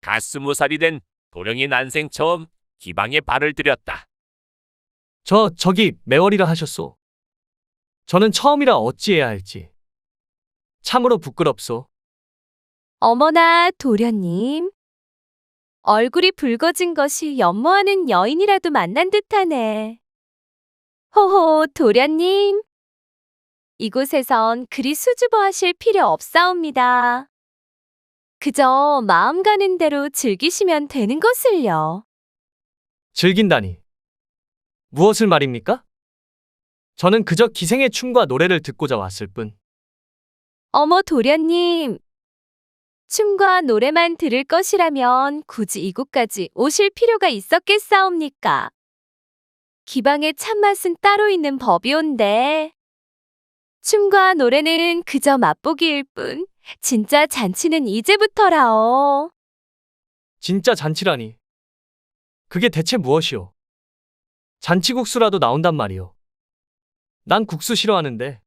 갓 스무 살이 된 도령이 난생 처음 기방에 발을 들였다. 저, 저기, 매월이라 하셨소. 저는 처음이라 어찌해야 할지. 참으로 부끄럽소. 어머나, 도련님. 얼굴이 붉어진 것이 연모하는 여인이라도 만난 듯하네. 호호, 도련님. 이곳에선 그리 수줍어하실 필요 없사옵니다. 그저 마음 가는 대로 즐기시면 되는 것을요. 즐긴다니. 무엇을 말입니까? 저는 그저 기생의 춤과 노래를 듣고자 왔을 뿐. 어머, 도련님. 춤과 노래만 들을 것이라면 굳이 이곳까지 오실 필요가 있었겠사옵니까? 기방의 참맛은 따로 있는 법이온데. 춤과 노래는 그저 맛보기일 뿐, 진짜 잔치는 이제부터라오. 진짜 잔치라니. 그게 대체 무엇이오? 잔치국수라도 나온단 말이오. 난 국수 싫어하는데.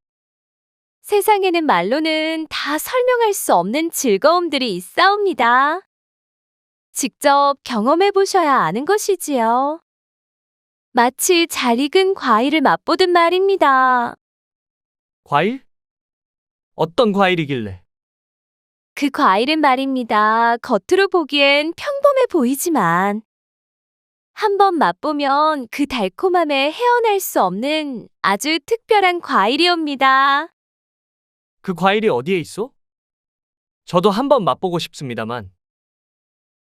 세상에는 말로는 다 설명할 수 없는 즐거움들이 있사옵니다. 직접 경험해 보셔야 아는 것이지요. 마치 잘 익은 과일을 맛보듯 말입니다. 과일? 어떤 과일이길래? 그 과일은 말입니다. 겉으로 보기엔 평범해 보이지만 한번 맛보면 그 달콤함에 헤어날 수 없는 아주 특별한 과일이옵니다. 그 과일이 어디에 있어? 저도 한번 맛보고 싶습니다만.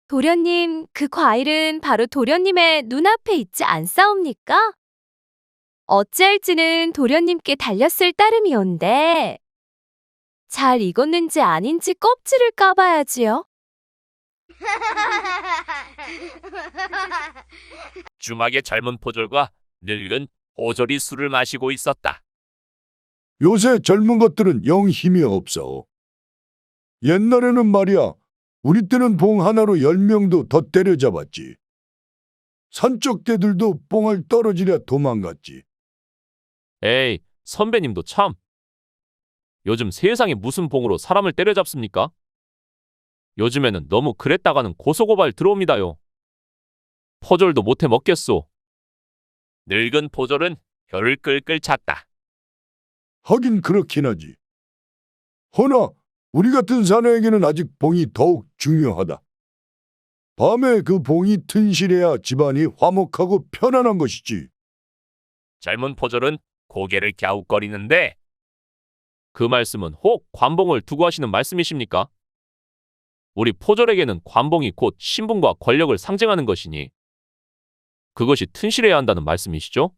도련님, 그 과일은 바로 도련님의 눈앞에 있지 않사옵니까? 어찌할지는 도련님께 달렸을 따름이온데 잘 익었는지 아닌지 껍질을 까봐야지요. 주막의 젊은 포졸과 늙은 포졸이 술을 마시고 있었다. 요새 젊은 것들은 영 힘이 없어. 옛날에는 말이야, 우리 때는 봉 하나로 열 명도 더 때려잡았지. 산쪽 대들도 뽕을 떨어지랴 도망갔지. 에이, 선배님도 참. 요즘 세상에 무슨 봉으로 사람을 때려잡습니까? 요즘에는 너무 그랬다가는 고소고발 들어옵니다요. 포졸도 못해 먹겠소. 늙은 포졸은 혀를 끌끌 찼다. 하긴 그렇긴 하지. 허나 우리 같은 사내에게는 아직 봉이 더욱 중요하다. 밤에 그 봉이 튼실해야 집안이 화목하고 편안한 것이지. 젊은 포졸은 고개를 갸웃거리는데 그 말씀은 혹 관봉을 두고 하시는 말씀이십니까? 우리 포졸에게는 관봉이 곧 신분과 권력을 상징하는 것이니 그것이 튼실해야 한다는 말씀이시죠?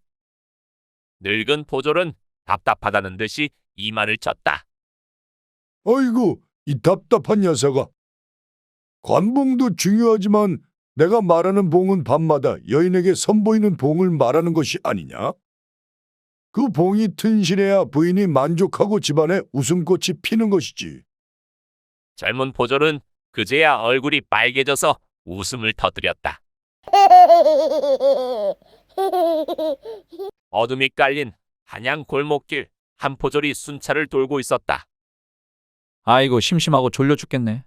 늙은 포졸은 답답하다는 듯이 이마를 쳤다. 아이고, 이 답답한 녀석아. 관봉도 중요하지만 내가 말하는 봉은 밤마다 여인에게 선보이는 봉을 말하는 것이 아니냐? 그 봉이 튼실해야 부인이 만족하고 집안에 웃음꽃이 피는 것이지. 젊은 포졸은 그제야 얼굴이 빨개져서 웃음을 터뜨렸다. 어둠이 깔린 한양 골목길 한 포졸이 순찰을 돌고 있었다. 아이고 심심하고 졸려 죽겠네.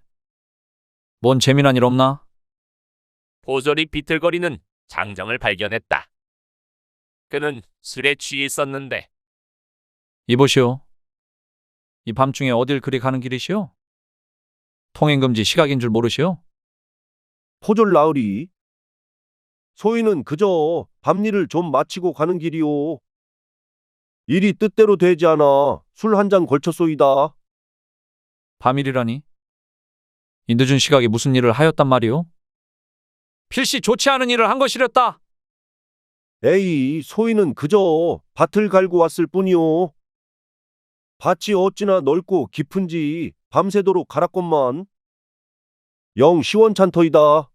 뭔 재미난 일 없나? 포졸이 비틀거리는 장정을 발견했다. 그는 술에 취해 있었는데 이보시오. 이 밤중에 어딜 그리 가는 길이시오? 통행금지 시각인 줄 모르시오? 포졸 나으리. 소인은 그저 밤일을 좀 마치고 가는 길이오. 일이 뜻대로 되지 않아 술 한 잔 걸쳤소이다. 밤일이라니? 이 늦은 시각에 무슨 일을 하였단 말이오? 필시 좋지 않은 일을 한 것이랬다. 에이, 소인은 그저 밭을 갈고 왔을 뿐이오. 밭이 어찌나 넓고 깊은지 밤새도록 갈았건만. 영 시원찮더이다.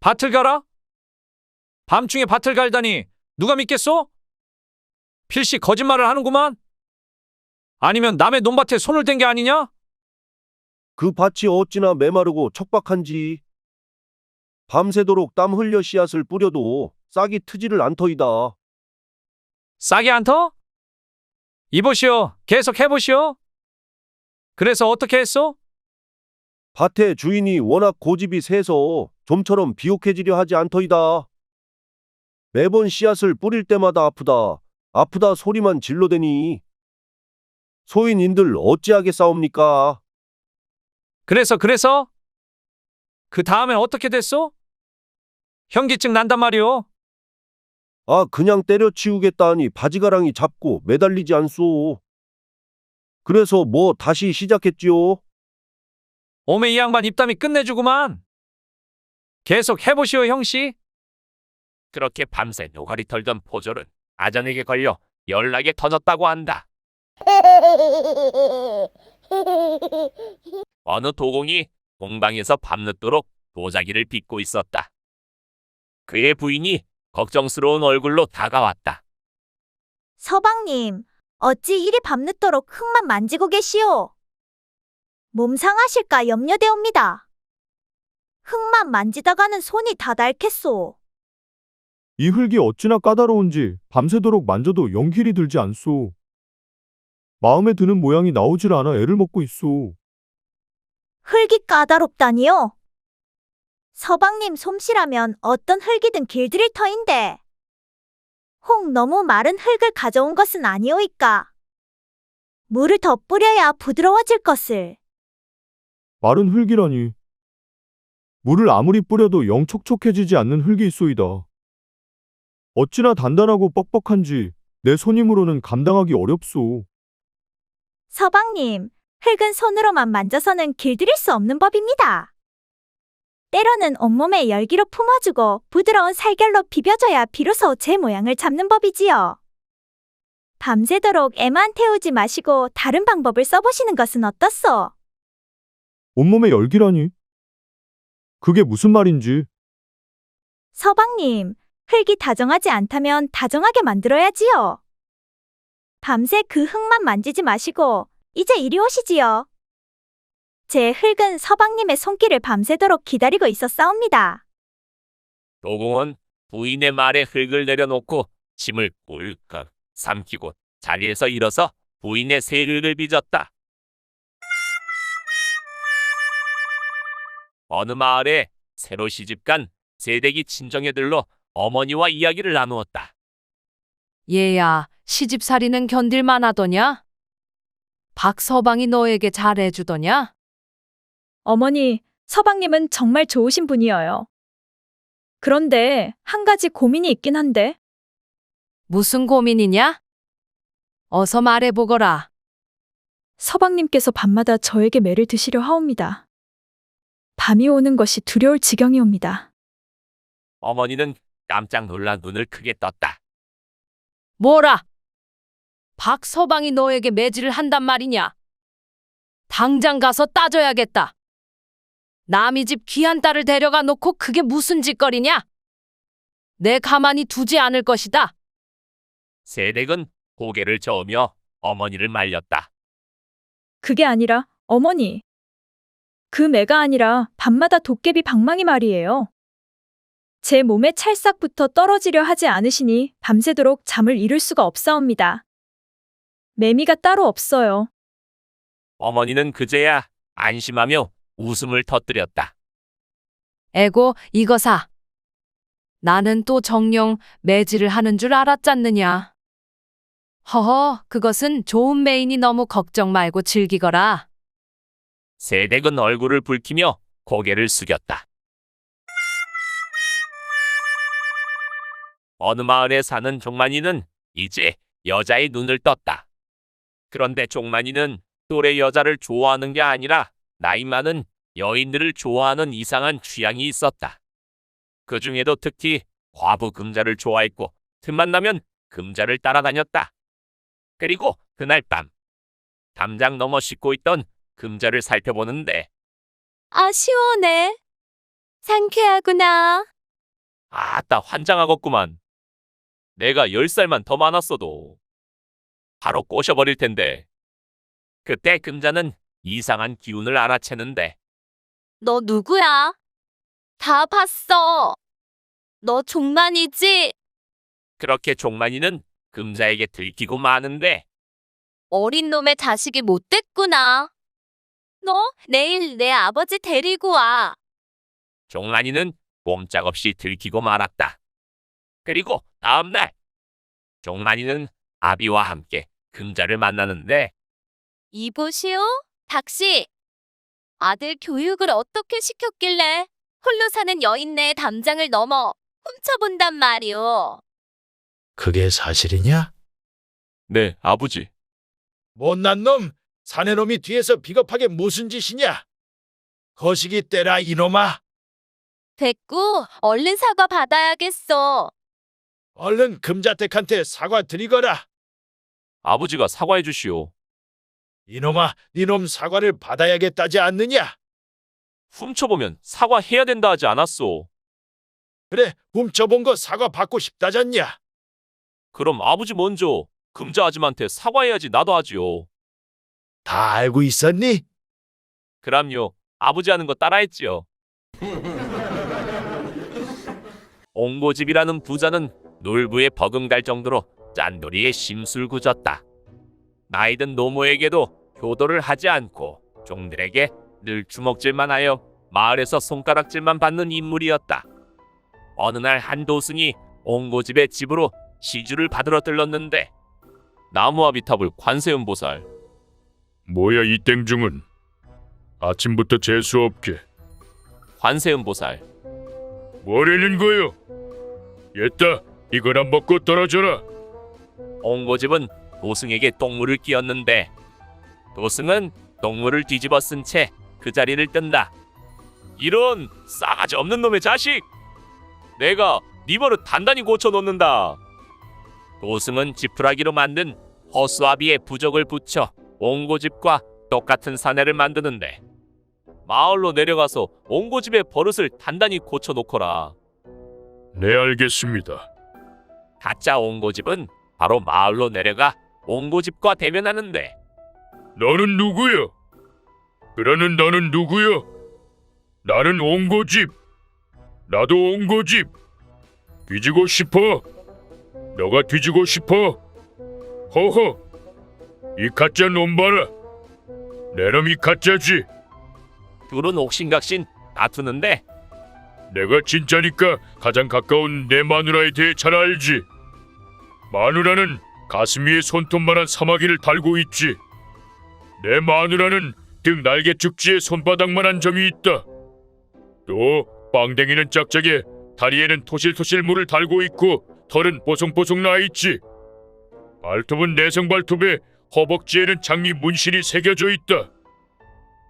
밭을 가라? 밤중에 밭을 갈다니 누가 믿겠소? 필시 거짓말을 하는구만. 아니면 남의 논밭에 손을 댄 게 아니냐? 그 밭이 어찌나 메마르고 척박한지. 밤새도록 땀 흘려 씨앗을 뿌려도 싹이 트지를 않더이다. 싸게 안 터? 이보시오. 계속 해보시오. 그래서 어떻게 했소? 밭의 주인이 워낙 고집이 세서 좀처럼 비옥해지려 하지 않더이다. 매번 씨앗을 뿌릴 때마다 아프다, 아프다 소리만 질러대니 소인인들 어찌하게 싸웁니까? 그래서 그래서 그 다음에 어떻게 됐소? 현기증 난단 말이오. 아, 그냥 때려치우겠다 하니 바지가랑이 잡고 매달리지 않소. 그래서 뭐 다시 시작했지요. 오메 이 양반 입담이 끝내주구만. 계속 해보시오 형씨. 그렇게 밤새 노가리 털던 포졸은 아전에게 걸려 연락에 터졌다고 한다. 어느 도공이 공방에서 밤늦도록 도자기를 빚고 있었다. 그의 부인이 걱정스러운 얼굴로 다가왔다. 서방님, 어찌 이리 밤늦도록 흙만 만지고 계시오? 몸 상하실까 염려되옵니다. 흙만 만지다가는 손이 다 닳겠소. 이 흙이 어찌나 까다로운지 밤새도록 만져도 연길이 들지 않소. 마음에 드는 모양이 나오질 않아 애를 먹고 있소. 흙이 까다롭다니요? 서방님 솜씨라면 어떤 흙이든 길들일 터인데. 혹 너무 마른 흙을 가져온 것은 아니오이까? 물을 더 뿌려야 부드러워질 것을. 마른 흙이라니. 물을 아무리 뿌려도 영 촉촉해지지 않는 흙이 있소이다. 어찌나 단단하고 뻑뻑한지 내 손님으로는 감당하기 어렵소. 서방님, 흙은 손으로만 만져서는 길들일 수 없는 법입니다. 때로는 온몸에 열기로 품어주고 부드러운 살결로 비벼줘야 비로소 제 모양을 잡는 법이지요. 밤새도록 애만 태우지 마시고 다른 방법을 써보시는 것은 어떻소? 온몸에 열기라니. 그게 무슨 말인지. 서방님, 흙이 다정하지 않다면 다정하게 만들어야지요. 밤새 그 흙만 만지지 마시고 이제 이리 오시지요. 제 흙은 서방님의 손길을 밤새도록 기다리고 있었사옵니다. 도공은 부인의 말에 흙을 내려놓고 침을 꿀꺽 삼키고 자리에서 일어서 부인의 세를 빚었다. 어느 마을에 새로 시집간 세대기 친정애들로 어머니와 이야기를 나누었다. 얘야, 시집살이는 견딜만 하더냐? 박서방이 너에게 잘해주더냐? 어머니, 서방님은 정말 좋으신 분이어요. 그런데 한 가지 고민이 있긴 한데, 무슨 고민이냐? 어서 말해보거라. 서방님께서 밤마다 저에게 매를 드시려 하옵니다. 밤이 오는 것이 두려울 지경이옵니다. 어머니는 깜짝 놀라 눈을 크게 떴다. 뭐라? 박서방이 너에게 매질을 한단 말이냐? 당장 가서 따져야겠다. 남의 집 귀한 딸을 데려가 놓고 그게 무슨 짓거리냐? 내 가만히 두지 않을 것이다. 세댁은 고개를 저으며 어머니를 말렸다. 그게 아니라, 어머니. 그 매가 아니라 밤마다 도깨비 방망이 말이에요. 제 몸에 찰싹부터 떨어지려 하지 않으시니 밤새도록 잠을 이룰 수가 없사옵니다. 매미가 따로 없어요. 어머니는 그제야 안심하며 웃음을 터뜨렸다. 에고 이거사. 나는 또 정령 매질을 하는 줄 알았잖느냐. 허허, 그것은 좋은 매인이 너무 걱정 말고 즐기거라. 세댁은 얼굴을 붉히며 고개를 숙였다. 어느 마을에 사는 종만이는 이제 여자의 눈을 떴다. 그런데 종만이는 또래 여자를 좋아하는 게 아니라 나이 많은 여인들을 좋아하는 이상한 취향이 있었다. 그 중에도 특히 과부 금자를 좋아했고 틈만 나면 금자를 따라다녔다. 그리고 그날 밤 담장 넘어 씻고 있던 금자를 살펴보는데 아, 시원해. 상쾌하구나. 아따 환장하겠구만. 내가 열 살만 더 많았어도 바로 꼬셔버릴 텐데. 그때 금자는 이상한 기운을 알아채는데 너 누구야? 다 봤어. 너 종만이지? 그렇게 종만이는 금자에게 들키고 마는데 어린 놈의 자식이 못됐구나. 너 내일 내 아버지 데리고 와. 종란이는 꼼짝없이 들키고 말았다. 그리고 다음 날 종란이는 아비와 함께 금자를 만나는데 이보시오, 닥씨. 아들 교육을 어떻게 시켰길래 홀로 사는 여인네 담장을 넘어 훔쳐본단 말이오. 그게 사실이냐? 네, 아버지. 못난 놈, 사내놈이 뒤에서 비겁하게 무슨 짓이냐? 거시기 때라 이놈아. 됐고, 얼른 사과 받아야겠어. 얼른 금자택한테 사과 드리거라. 아버지가 사과해 주시오. 이놈아, 니놈 사과를 받아야겠다지 않느냐? 훔쳐보면 사과해야 된다 하지 않았소. 그래, 훔쳐본 거 사과 받고 싶다잖냐? 그럼 아버지 먼저 금자 아줌한테 사과해야지 나도 하지요. 다 알고 있었니? 그럼요. 아버지 하는 거 따라했지요. 옹고집이라는 부자는 놀부에 버금갈 정도로 짠돌이에 심술궂었다. 나이든 노모에게도 효도를 하지 않고 종들에게 늘 주먹질만 하여 마을에서 손가락질만 받는 인물이었다. 어느 날 한 도승이 옹고집의 집으로 시주를 받으러 들렀는데 나무아비탑을 관세음보살 뭐야 이 땡중은 아침부터 재수 없게 관세음보살 뭐라는 거요? 얘따 이거나 먹고 떨어져라. 옹고집은 도승에게 똥물을 끼얹는데 도승은 똥물을 뒤집어 쓴 채 그 자리를 뜬다. 이런 싸가지 없는 놈의 자식! 내가 네 버릇 단단히 고쳐 놓는다. 도승은 지푸라기로 만든 허수아비의 부적을 붙여 옹고집과 똑같은 사내를 만드는데 마을로 내려가서 옹고집의 버릇을 단단히 고쳐 놓거라. 네 알겠습니다. 가짜 옹고집은 바로 마을로 내려가 옹고집과 대면하는데 너는 누구요? 그러는 너는 누구요? 나는 옹고집. 나도 옹고집. 뒤지고 싶어. 너가 뒤지고 싶어. 허허. 이 가짜 놈 봐라. 내 놈이 가짜지. 둘은 옥신각신 다투는데 내가 진짜니까 가장 가까운 내 마누라에 대해 잘 알지. 마누라는 가슴 위에 손톱만한 사마귀를 달고 있지. 내 마누라는 등 날개 축지에 손바닥만한 점이 있다. 또 빵댕이는 짝짝에 다리에는 토실토실 물을 달고 있고 털은 뽀송뽀송 나 있지. 발톱은 내성 발톱에 허벅지에는 장미 문신이 새겨져 있다.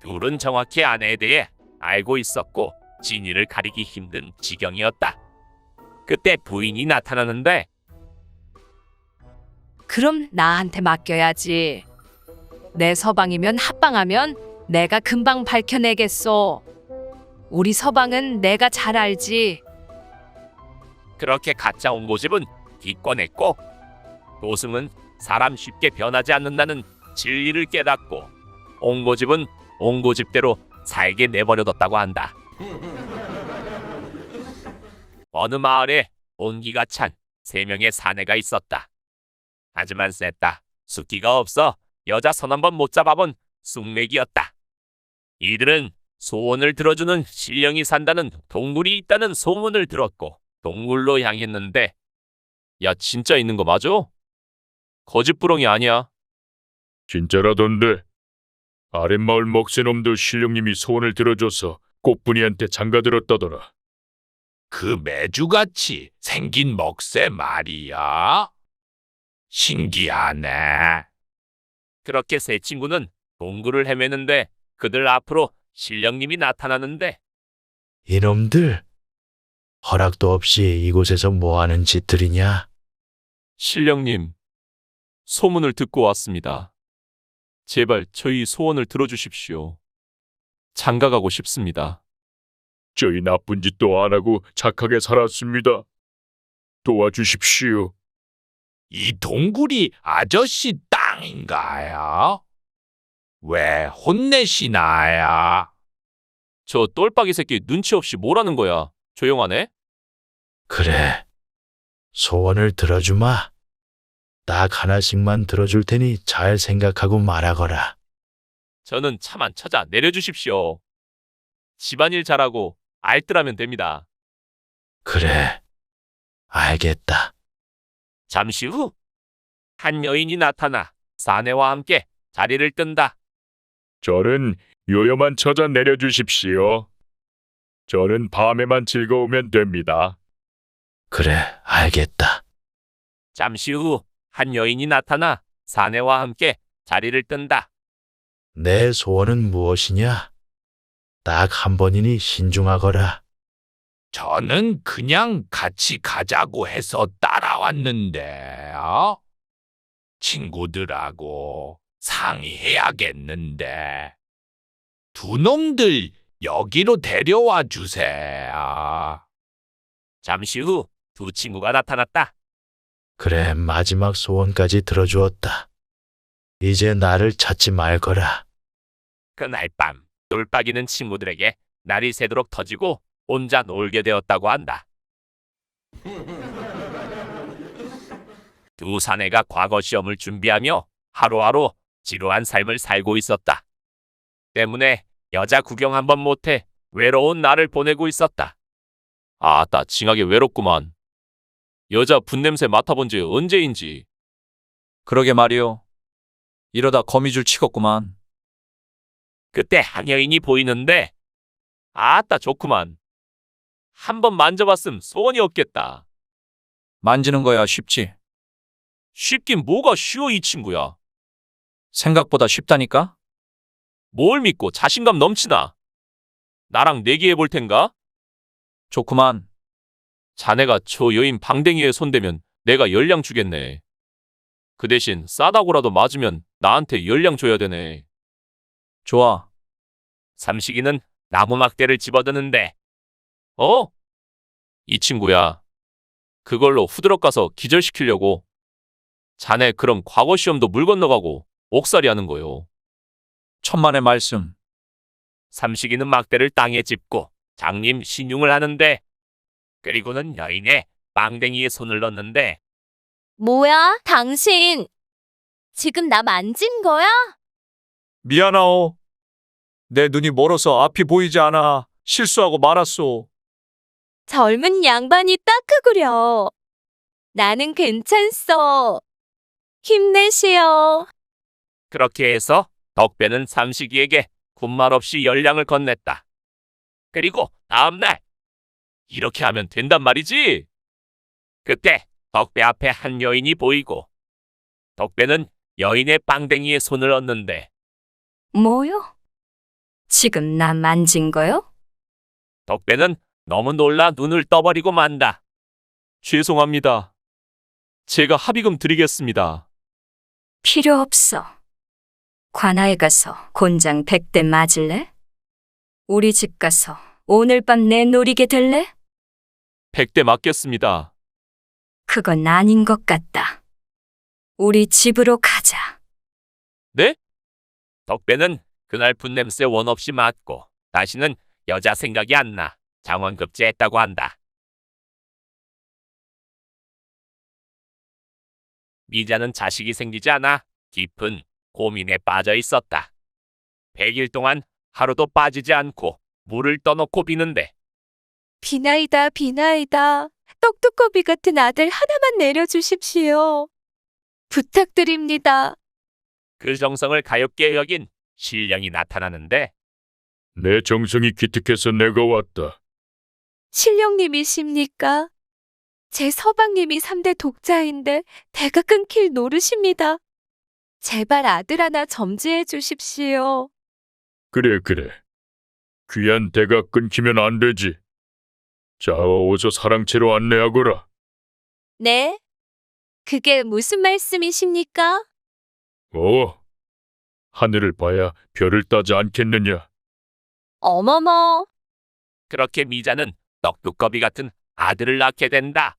둘은 정확히 아내에 대해 알고 있었고 진위를 가리기 힘든 지경이었다. 그때 부인이 나타나는데 그럼 나한테 맡겨야지. 내 서방이면 합방하면 내가 금방 밝혀내겠소. 우리 서방은 내가 잘 알지. 그렇게 가짜 옹고집은 기권했고 도승은 사람 쉽게 변하지 않는다는 진리를 깨닫고 옹고집은 옹고집대로 살게 내버려뒀다고 한다. 어느 마을에 온기가 찬 세 명의 사내가 있었다. 하지만 셌다. 숫기가 없어 여자 선한번 못 잡아본 쑥맥이었다. 이들은 소원을 들어주는 신령이 산다는 동굴이 있다는 소문을 들었고 동굴로 향했는데 야 진짜 있는 거 맞아? 거짓부렁이 아니야. 진짜라던데. 아랫마을 먹새놈도 신령님이 소원을 들어줘서 꽃분이한테 장가들었다더라. 그 매주같이 생긴 먹새 말이야. 신기하네. 그렇게 세 친구는 동굴을 헤매는데 그들 앞으로 신령님이 나타나는데 이놈들, 허락도 없이 이곳에서 뭐 하는 짓들이냐? 신령님 소문을 듣고 왔습니다. 제발 저희 소원을 들어주십시오. 장가가고 싶습니다. 저희 나쁜 짓도 안 하고 착하게 살았습니다. 도와주십시오. 이 동굴이 아저씨 땅인가요? 왜 혼내시나요? 저 똘빡이 새끼 눈치 없이 뭐라는 거야? 조용하네? 그래. 소원을 들어주마. 딱 하나씩만 들어줄 테니 잘 생각하고 말하거라. 저는 차만 찾아 내려주십시오. 집안일 잘하고 알뜰하면 됩니다. 그래. 알겠다. 잠시 후 한 여인이 나타나 사내와 함께 자리를 뜬다. 저는 요요만 찾아 내려주십시오. 저는 밤에만 즐거우면 됩니다. 그래, 알겠다. 잠시 후 한 여인이 나타나 사내와 함께 자리를 뜬다. 내 소원은 무엇이냐? 딱 한 번이니 신중하거라. 저는 그냥 같이 가자고 해서 따라왔는데, 어? 친구들하고 상의해야겠는데. 두 놈들 여기로 데려와 주세요. 잠시 후 두 친구가 나타났다. 그래, 마지막 소원까지 들어주었다. 이제 나를 찾지 말거라. 그날 밤 놀빠기는 친구들에게 날이 새도록 터지고 혼자 놀게 되었다고 한다. 두 사내가 과거 시험을 준비하며 하루하루 지루한 삶을 살고 있었다. 때문에 여자 구경 한번 못해 외로운 날을 보내고 있었다. 아따, 징하게 외롭구만. 여자 분냄새 맡아본 지 언제인지. 그러게 말이오. 이러다 거미줄 치겠구만. 그때 한 여인이 보이는데 아따 좋구만. 한번 만져봤음 소원이 없겠다. 만지는 거야 쉽지. 쉽긴 뭐가 쉬워 이 친구야. 생각보다 쉽다니까? 뭘 믿고 자신감 넘치나. 나랑 내기해 볼 텐가? 좋구만. 자네가 저 여인 방댕이에 손대면 내가 열량 주겠네. 그 대신 싸다고라도 맞으면 나한테 열량 줘야 되네. 좋아. 삼식이는 나무 막대를 집어드는데 어? 이 친구야. 그걸로 후드럭 가서 기절시키려고. 자네 그럼 과거 시험도 물 건너가고 옥살이 하는 거요. 천만의 말씀. 삼식이는 막대를 땅에 짚고 장님 신용을 하는데 그리고는 여인의 망댕이에 손을 넣는데 뭐야, 당신? 지금 나 만진 거야? 미안하오. 내 눈이 멀어서 앞이 보이지 않아. 실수하고 말았소. 젊은 양반이 따크구려. 나는 괜찮소. 힘내시오. 그렇게 해서 덕배는 삼식이에게 군말 없이 열량을 건넸다. 그리고 다음날 이렇게 하면 된단 말이지. 그때 덕배 앞에 한 여인이 보이고 덕배는 여인의 빵댕이에 손을 얹는데 뭐요? 지금 나 만진 거요? 덕배는 너무 놀라 눈을 떠버리고 만다. 죄송합니다. 제가 합의금 드리겠습니다. 필요 없어. 관아에 가서 곤장 백대 맞을래? 우리 집 가서 오늘 밤 내 노리게 될래? 백대 맞겠습니다. 그건 아닌 것 같다. 우리 집으로 가자. 네? 덕배는 그날 분 냄새 원 없이 맞고 다시는 여자 생각이 안 나 장원급제했다고 한다. 미자는 자식이 생기지 않아 깊은 고민에 빠져 있었다. 100일 동안 하루도 빠지지 않고 물을 떠놓고 비는데 비나이다, 비나이다. 떡두꺼비 같은 아들 하나만 내려주십시오. 부탁드립니다. 그 정성을 가엾게 여긴 신령이 나타나는데 내 정성이 기특해서 내가 왔다. 신령님이십니까? 제 서방님이 3대 독자인데 대가 끊길 노릇입니다. 제발 아들 하나 점지해 주십시오. 그래, 그래. 귀한 대가 끊기면 안 되지. 자, 어서 사랑채로 안내하거라. 네? 그게 무슨 말씀이십니까? 어, 하늘을 봐야 별을 따지 않겠느냐. 어머머, 그렇게 미자는 떡두꺼비 같은 아들을 낳게 된다.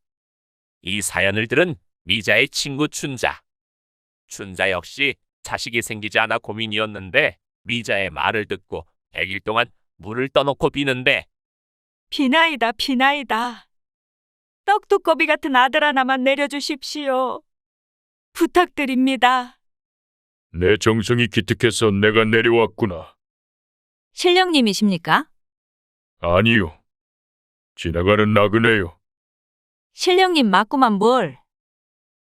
이 사연을 들은 미자의 친구 춘자. 춘자 역시 자식이 생기지 않아 고민이었는데 미자의 말을 듣고 100일 동안 물을 떠놓고 비는데 비나이다, 비나이다. 떡두꺼비 같은 아들 하나만 내려주십시오. 부탁드립니다. 내 정성이 기특해서 내가 내려왔구나. 신령님이십니까? 아니요. 지나가는 나그네요. 신령님 맞구만 뭘.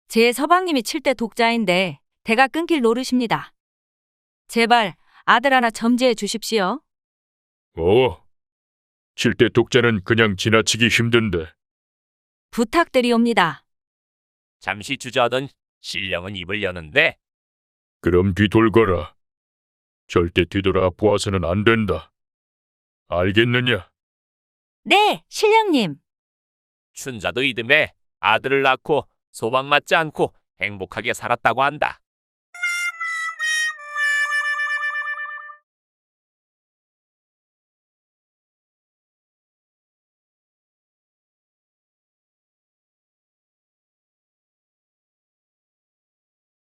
제 서방님이 칠대 독자인데 대가 끊길 노릇입니다. 제발 아들 하나 점지해 주십시오. 어. 칠대 독자는 그냥 지나치기 힘든데. 부탁드리옵니다. 잠시 주저하던 신령은 입을 여는데 그럼 뒤돌거라. 절대 뒤돌아 보아서는 안 된다. 알겠느냐? 네, 신령님. 춘자도 이듬해 아들을 낳고 소방 맞지 않고 행복하게 살았다고 한다.